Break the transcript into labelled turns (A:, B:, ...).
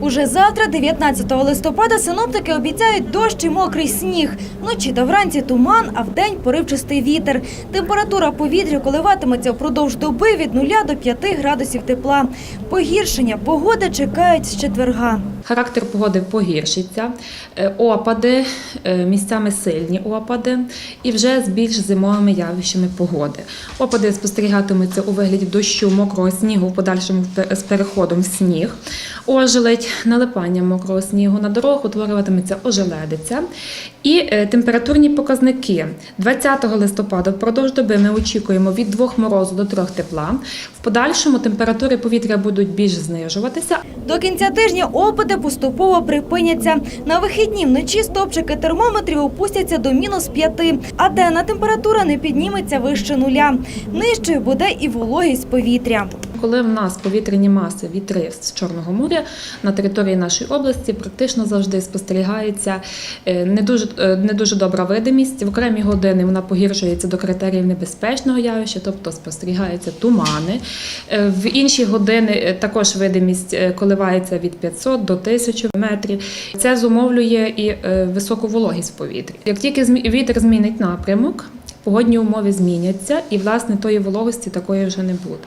A: Уже завтра, 19 листопада, синоптики обіцяють дощ і мокрий сніг. Вночі та вранці туман, а вдень поривчастий вітер. Температура повітря коливатиметься впродовж доби від 0 до 5 градусів тепла. Погіршення погоди чекають з четверга.
B: Характер погоди погіршиться, е, опади, е, місцями сильні опади і вже з більш зимовими явищами погоди. Опади спостерігатимуться у вигляді дощу, мокрого снігу, в подальшому з переходом в сніг, ожеледь, налипання мокрого снігу на дорогах утворюватиметься ожеледиця. І е, температурні показники 20 листопада впродовж доби ми очікуємо від 2 морозу до 3 тепла. В подальшому температури повітря будуть більш знижуватися,
A: До кінця тижня опади поступово припиняться. На вихідні вночі стопчики термометрів опустяться до мінус 5, а денна температура не підніметься вище нуля. Нижчою буде і вологість повітря.
B: Коли в нас повітряні маси вітри з Чорного моря на території нашої області практично завжди спостерігається е, не дуже, е, не дуже добра видимість. В окремі години вона погіршується до критеріїв небезпечного явища, тобто спостерігаються тумани. Е, В інші години також видимість коливається від 500 до 1000 метрів. Це зумовлює і високу вологість в повітрі. Як тільки вітер змінить напрямок, погодні умови зміняться, і власне тої вологості такої вже не буде.